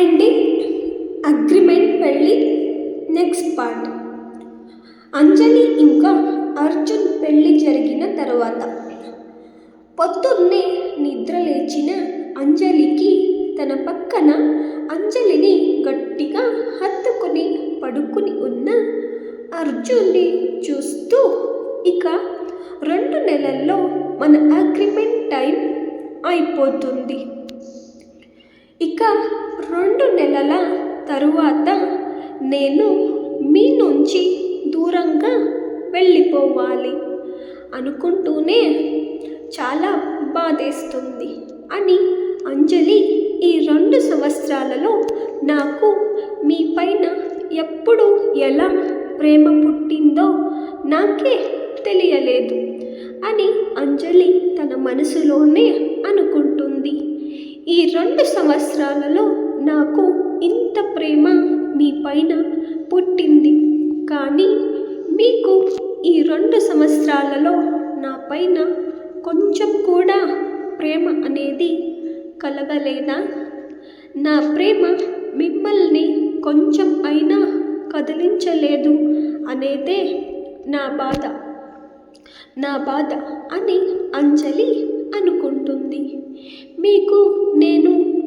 అండి అగ్రిమెంట్ పెళ్ళి next part. Anjali ఇంకా అర్జున్ పెళ్ళి జరిగిన తర్వాత. పొద్దున్నే నిద్ర లేచిన అంజలికి తన పక్కన అంజలిని గట్టిగా హత్తుకుని పడుకుని ఉన్న అర్జున్ని చూస్తూ ఇక రెండు నెలల్లో మన అగ్రిమెంట్ టైం అయిపోతుంది. ఇక రెండు నెలల తరువాత నేను మీ నుంచి దూరంగా వెళ్ళిపోవాలి. అనుకుంటూనే చాలా బాధేస్తుంది అని అంజలి ఈ రెండు సంవత్సరాలలో నాకు మీ పైన ఎప్పుడు ఎలా ప్రేమ పుట్టిందో నాకే తెలియలేదు అని అంజలి తన మనసులోనే అనుకుంటుంది. ఈ రెండు సంవత్సరాలలో నాకు ఇంత ప్రేమ మీ పైన పుట్టింది. కానీ మీకు ఈ రెండు సంవత్సరాలలో నా పైన కొంచెం కూడా ప్రేమ అనేది కలగలేదా? నా ప్రేమ మిమ్మల్ని కొంచెం అయినా కదిలించలేదు అనేదే నా బాధ. నా బాధ అని అంజలి అనుకుంటుంది. మీకు నేను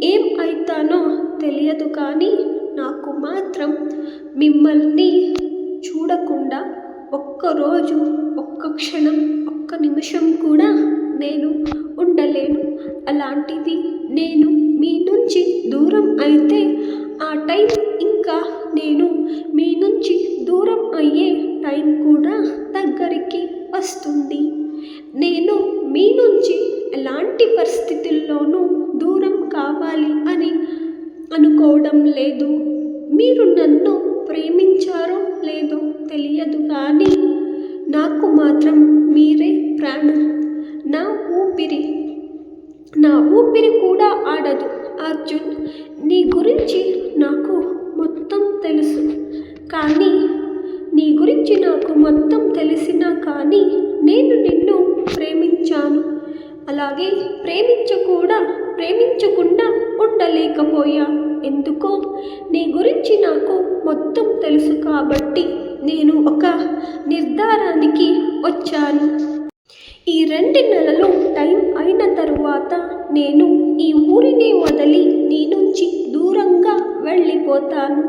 ఏం అవుతానో తెలియదు కానీ నాకు మాత్రం మిమ్మల్ని చూడకుండా ఒక్కరోజు ఒక్క క్షణం ఒక్క నిమిషం కూడా నేను ఉండలేను. అలాంటిది నేను మీ నుంచి మీరు నన్ను ప్రేమించారో లేదో తెలియదు కానీ నాకు మాత్రం మీరే ప్రాణం. నా ఊపిరి నా ఊపిరి కూడా ఆడదు అర్జున్. నీ గురించి నాకు మొత్తం తెలుసు కానీ నీ గురించి నాకు మొత్తం తెలిసినా కానీ నేను నిన్ను ప్రేమించాను. అలాగే ప్రేమించకూడా ప్రేమించకుండా ఉండలేకపోయా ఎందుకో? నీ గురించి నాకు మొత్తం తెలుసు కాబట్టి నేను ఒక నిర్ధారానికి వచ్చాను. ఈ రెండు నెలలు టైం అయిన తరువాత నేను ఈ ఊరిని వదిలి నీ నుంచి దూరంగా వెళ్ళిపోతాను.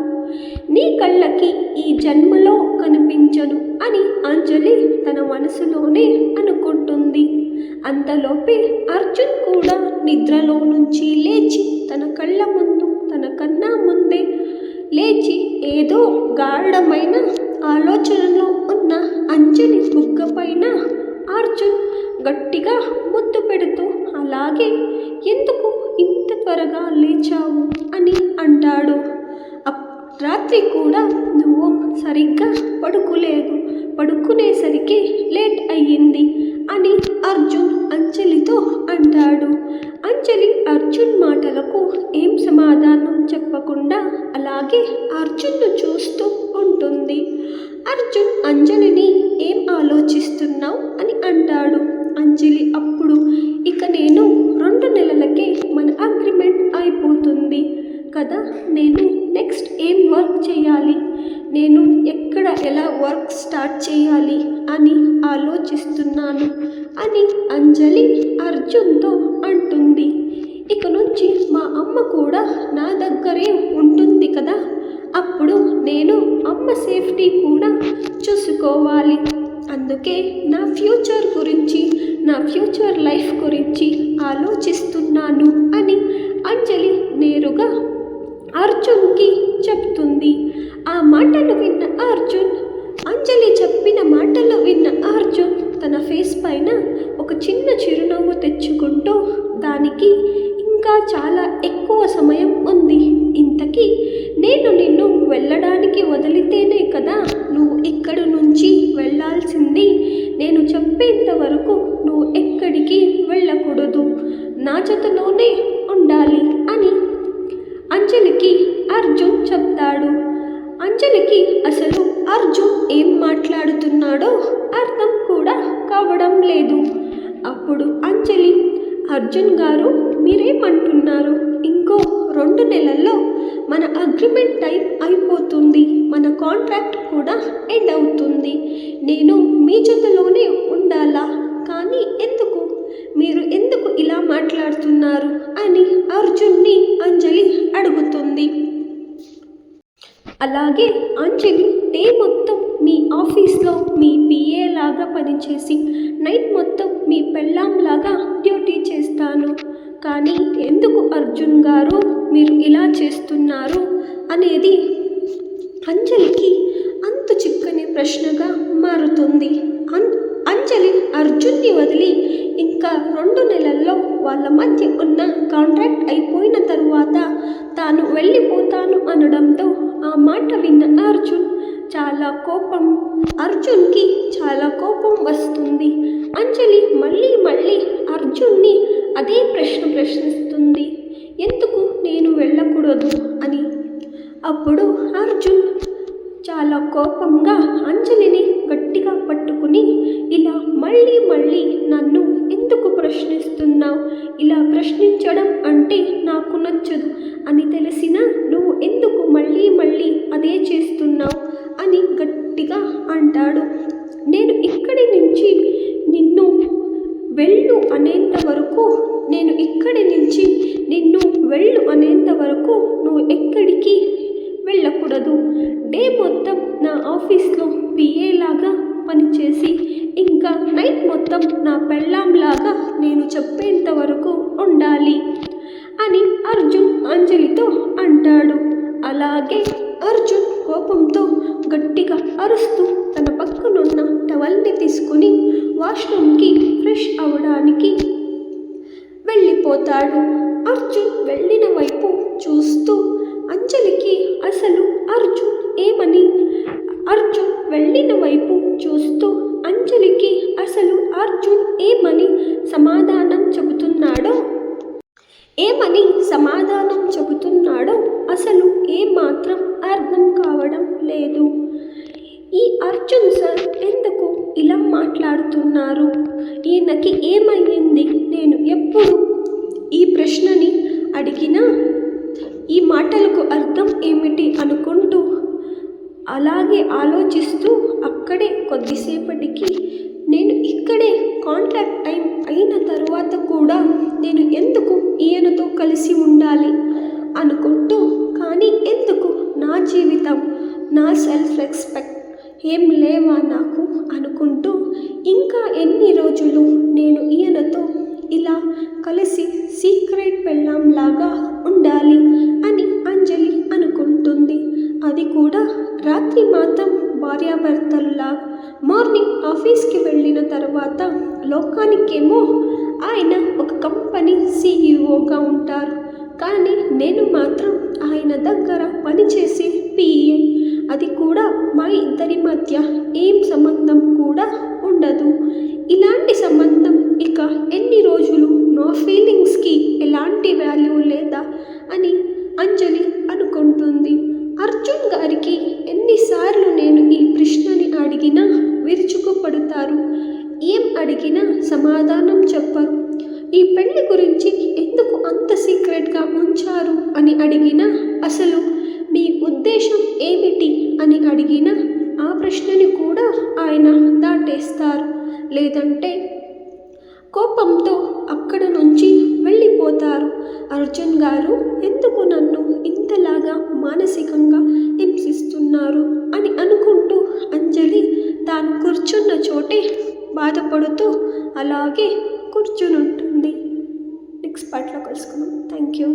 నీ కళ్ళకి ఈ జన్మలో కనిపించను అని అంజలి తన మనసులోనే అనుకుంటుంది. అంతలోపే అర్జున్ కూడా నిద్రలో నుంచి లేచి తన కళ్ళ ముందు తన కన్నా ముందే లేచి ఏదో గాఢమైన ఆలోచనలో ఉన్న అంజలి బుగ్గపైన అర్జున్ గట్టిగా ముద్దు పెడుతూ అలాగే ఎందుకు ఇంత త్వరగా లేచావు? అని అంటాడు. రాత్రి కూడా నువ్వు సరిగ్గా పడుకోలేదు. పడుకునేసరికి లేట్ అయ్యింది అని అర్జున్ అంజలితో అంటాడు. అంజలి అర్జున్ మాటలకు సమాధానం చెప్పకుండా అలాగే అర్జున్ను చూస్తూ ఉంటుంది. అర్జున్ అంజలిని ఏం ఆలోచిస్తున్నావు? అని అంటాడు. అంజలి అప్పుడు ఇక నేను రెండు నెలలకే మన అగ్రిమెంట్ అయిపోతుంది. కదా నేను నెక్స్ట్ ఏం వర్క్ చేయాలి? నేను ఎక్కడ ఎలా వర్క్ స్టార్ట్ చేయాలి అని ఆలోచిస్తున్నాను అని అంజలి అర్జున్తో అంటుంది. నుంచి మా అమ్మ కూడా నా దగ్గరే ఉంటుంది కదా అప్పుడు నేను అమ్మ సేఫ్టీ కూడా చూసుకోవాలి. అందుకే నా ఫ్యూచర్ గురించి నా ఫ్యూచర్ లైఫ్ గురించి ఆలోచిస్తున్నాను అని అంజలి నేరుగా అర్జున్కి చెప్తుంది. ఆ మాటలు విన్న అర్జున్ అంజలి చెప్పిన మాటలు జతలోనే ఉండాలి అని అంజలికి అర్జున్ చెప్తాడు. అంజలికి అసలు అర్జున్ ఏం మాట్లాడుతున్నాడో అర్థం కూడా కావడం లేదు. అప్పుడు అంజలి అర్జున్ గారు మీరేమంటున్నారు? ఇంకో రెండు నెలల్లో మన అగ్రిమెంట్ టైం అయిపోతుంది. మన కాంట్రాక్ట్ కూడా ఎండ్ అవుతుంది. నేను మీ జతలోనే ఉండాలా? కానీ ఎందుకు? మీరు ఎందుకు ఇలా మాట్లాడుతున్నారు? అని అర్జున్ని అంజలి అడుగుతుంది. అలాగే అంజలి డే మొత్తం మీ ఆఫీస్లో మీ పిఏ లాగా పనిచేసి నైట్ మొత్తం మీ పెళ్ళాం లాగా డ్యూటీ చేస్తాను. కానీ ఎందుకు అర్జున్ గారు మీరు ఇలా చేస్తున్నారు? అనేది అంజలికి అంతు చిక్కని ప్రశ్నగా మారుతుంది. అంజలి అర్జున్ని వదిలి రెండు నెలల్లో వాళ్ళ మధ్య ఉన్న కాంట్రాక్ట్ అయిపోయిన తరువాత తాను వెళ్ళిపోతాను అనడంతో ఆ మాట విన్న అర్జున్ చాలా కోపం. అర్జున్కి చాలా కోపం వస్తుంది. అంజలి మళ్ళీ మళ్ళీ అర్జున్ని అదే ప్రశ్న ప్రశ్నిస్తుంది. ఎందుకు నేను వెళ్ళకూడదు? అని. అప్పుడు అర్జున్ చాలా కోపంగా అంజలిని గట్టిగా వెళ్ళు అనేంత వరకు నేను ఇక్కడి నుంచి నిన్ను వెళ్ళు అనేంత వరకు నువ్వు ఎక్కడికి వెళ్ళకూడదు. డే మొత్తం నా ఆఫీస్లో పిఏ లాగా పనిచేసి ఇంకా నైట్ మొత్తం నా పెళ్ళాంలాగా నేను చెప్పేంత వరకు ఉండాలి అని అర్జున్ అంజలితో అంటాడు. అలాగే అర్జున్ కోపంతో గట్టిగా అరుస్తూ తన పక్కనున్న టవల్ని తీసుకుని వాష్రూమ్కి ఫ్రెష్ అవడానికి వెళ్ళిపోతాడు. అర్జున్ వెళ్ళిన వైపు చూస్తూ అంజలికి అసలు అర్జున్ ఏమని? అర్జున్ వెళ్ళిన వైపు చూస్తూ అంజలికి అసలు అర్జున్ ఏమని సమాధానం చెబుతున్నాడో? ఏమని సమాధానం చెబుతున్నాడో అసలు ఏమాత్రం అర్థం కావడం లేదు. ఈ అర్జున్ సార్ మాట్లాడుతున్నారు. ఈయనకి ఏమైంది నేను ఎప్పుడు ఈ ప్రశ్నని అడిగినా ఈ మాటలకు అర్థం ఏమిటి అనుకుంటూ అలాగే ఆలోచిస్తూ అక్కడే కొద్దిసేపటికి నేను ఇక్కడే కాంటాక్ట్ టైం అయిన తర్వాత కూడా నేను ఎందుకు ఈయనతో కలిసి ఉండాలి అనుకుంటూ కానీ ఎందుకు నా జీవితం నా సెల్ఫ్ రెస్పెక్ట్ ఏం లేవా నాకు అని లోకానికేమో ఆయన ఒక కంపెనీ సీఈఓగా ఉంటారు. కానీ నేను మాత్రం ఆయన దగ్గర పనిచేసే పిఏ అది కూడా మా ఇద్దరి మధ్య ఏం సంబంధం కూడా ఉండదు. ఇలాంటి సంబంధం ఇక ఎన్ని రోజులు నా అడిగినా అసలు మీ ఉద్దేశం ఏమిటి అని అడిగినా ఆ ప్రశ్నని కూడా ఆయన దాటేస్తారు. లేదంటే కోపంతో అక్కడ నుంచి వెళ్ళిపోతారు. అర్జున్ గారు ఎందుకు నన్ను ఇంతలాగా మానసికంగా హింసిస్తున్నారు అని అనుకుంటూ అంజలి తాను కూర్చున్న చోటే బాధపడుతూ అలాగే కూర్చుని ఉంటుంది నెక్స్ట్ పాటలో కలుసుకుందాం. Thank you.